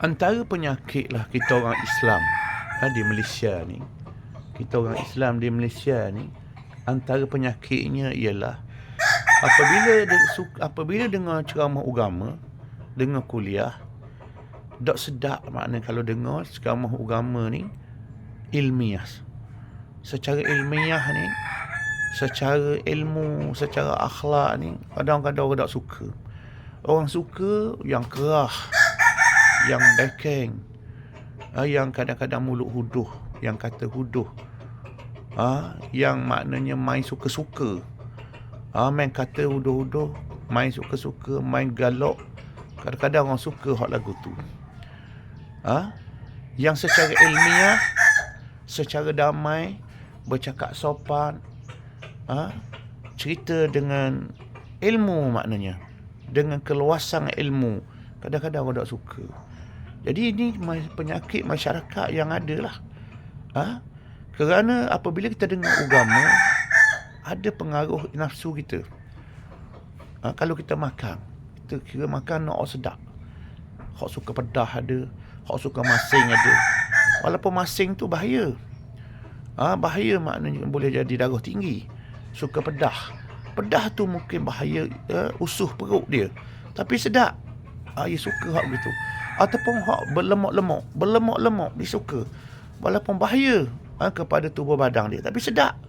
antara penyakit lah kita orang Islam ha, di Malaysia ni. Kita orang Islam di Malaysia ni antara penyakitnya ialah apabila apabila dengar ceramah agama dengar kuliah dok sedap makna kalau dengar ceramah agama ni ilmiah. Secara ilmiah ni secara ilmu secara akhlak ni kadang-kadang orang tak suka. Orang suka yang kerah yang backing. Uh, yang kadang-kadang mulut huduh. Yang kata huduh. Uh, yang maknanya main suka-suka. Uh, main kata huduh-huduh main suka-suka main galak. Kadang-kadang orang suka hot lagu tu. Uh, yang secara ilmiah secara damai bercakap sopan. Uh, cerita dengan ilmu maknanya. Dengan keluasan ilmu kadang-kadang orang tak suka jadi ini penyakit masyarakat yang ada lah. Ha? Kerana apabila kita dengar agama, ada pengaruh nafsu kita. Ha? Kalau kita makan, kita kira makan nak sedap. Hak suka pedah ada, hak suka masing ada. Walaupun masing tu bahaya. Ha? Bahaya maknanya boleh jadi darah tinggi. Suka pedah. Pedah tu mungkin bahaya uh, usuh perut dia. Tapi sedap. Ha, dia suka hak begitu ataupun hak berlemak-lemak, berlemak-lemak dia suka. Walaupun bahaya ha, kepada tubuh badan dia, tapi sedap.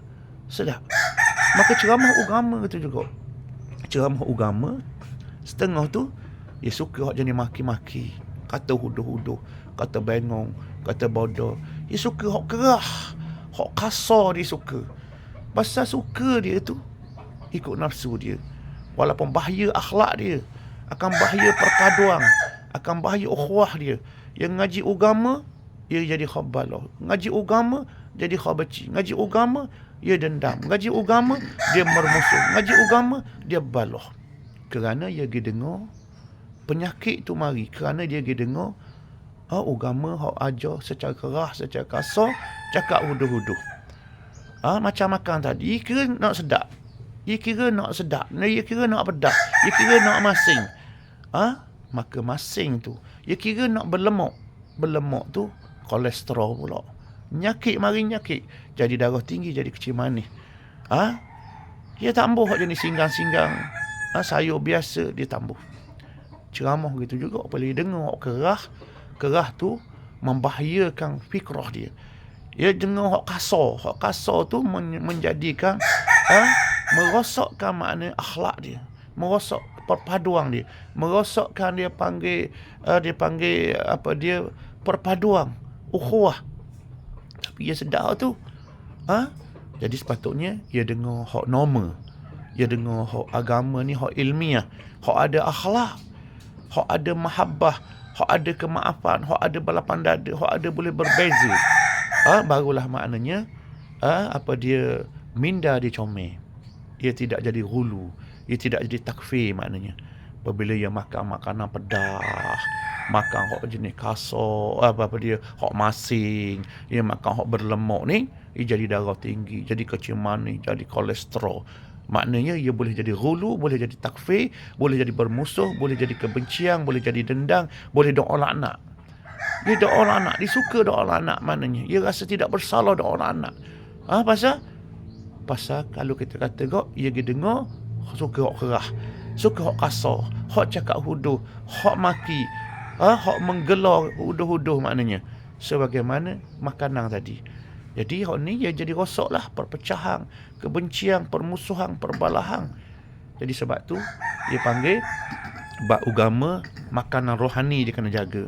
Sedap. Maka ceramah agama itu juga. Ceramah agama setengah tu dia suka hak jenis maki-maki, kata huduh-huduh, kata bengong, kata bodoh. Dia suka hak kerah, hak kasar dia suka. Pasal suka dia tu ikut nafsu dia. Walaupun bahaya akhlak dia, akan bahaya perpaduan, akan bahaya ukhuwah dia. Yang ngaji agama, dia jadi khabalah. Ngaji agama, jadi khabaci. Ngaji agama, dia dendam. Ngaji agama, dia mermusuh. Ngaji agama, dia baloh. Kerana dia pergi dengar, penyakit tu mari. Kerana dia pergi dengar, oh, agama hak ajar secara keras, secara kasar, cakap huduh-huduh. Ah, macam makan tadi, kira nak sedap. Ia kira nak sedap. Ia kira nak pedas. Ia kira nak masing. Ah, maka masing tu. Dia kira nak berlemak berlemak tu kolesterol pula. Nyakit mari nyakit. Jadi darah tinggi jadi kecil manis. Ha? dia tambah jenis singgang-singgang. Ha? sayur biasa dia tambah ceramah gitu juga. Boleh dengar kerah. Kerah tu membahayakan fikrah dia. Dia dengar hak kasar. Hak kasar tu menjadikan ha? merosakkan makna akhlak dia. Merosak perpaduan dia. Merosakkan dia panggil uh, dia panggil apa dia perpaduan ukhuwah. Tapi dia sedar tu. Ha? Jadi sepatutnya dia dengar hak normal dia dengar hak agama ni hak ilmiah. Hak ada akhlak. Hak ada mahabbah. Hak ada kemaafan. Hak ada balapan dada. Hak ada boleh berbeza. Ha? Barulah maknanya ha? Apa dia minda dia comel. Dia tidak jadi hulu ia tidak jadi takfir maknanya. Apabila ia makan makanan pedas makan hok jenis kasar apa apa dia hok masing ia makan hok berlemak ni ia jadi darah tinggi jadi kecil manis jadi kolesterol. Maknanya ia boleh jadi hulu boleh jadi takfir boleh jadi bermusuh boleh jadi kebencian boleh jadi dendang boleh doa laknat. Dia doa laknat dia suka doa laknat maknanya. Ia rasa tidak bersalah doa ah ha, pasal? Pasal kalau kita kata kok ia dengar suka hok kerah suka hok kasar hok cakap huduh hok maki ha, hok menggelar huduh-huduh maknanya. Sebagaimana makanan tadi. Jadi hok ni dia jadi rosaklah perpecahan kebencian permusuhan perbalahan. Jadi sebab tu dia panggil bab agama makanan rohani dia kena jaga.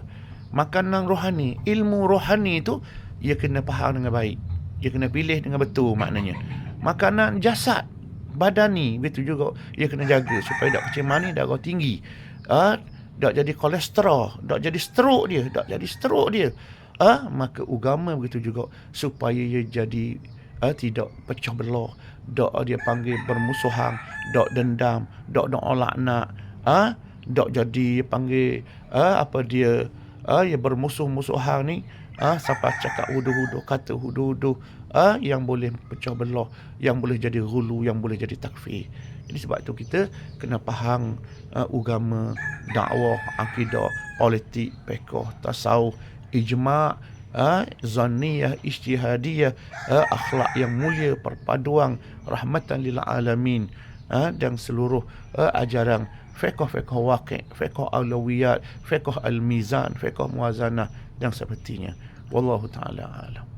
Makanan rohani ilmu rohani tu dia kena faham dengan baik. Dia kena pilih dengan betul maknanya. Makanan jasad badani betul juga ia kena jaga supaya tak kecil manis darah tinggi ah ha? tak jadi kolesterol tak jadi stroke dia tak jadi stroke dia ah ha? maka agama begitu juga supaya ia jadi ha? tidak pecah belah tak dia panggil bermusuhan tak dendam tak nak laknat ah ha? tak jadi panggil ha? apa dia ah ha? ia bermusuh-musuhan ni ha? sampai cakap hudu-hudu kata hudu-hudu ah yang boleh pecah belah yang boleh jadi hulu yang boleh jadi takfir Jadi sebab tu kita kena faham uh, agama, dakwah, akidah, politik, pekoh, tasawuf, ijma' uh, zanniyah, ijtihadiyah, uh, akhlak yang mulia, perpaduan, rahmatan lil alamin uh, dan seluruh uh, ajaran fiqh-fiqh waqi', fiqh awlawiyat, fiqh al-mizan, fiqh muwazanah dan sepertinya. Wallahu taala alam.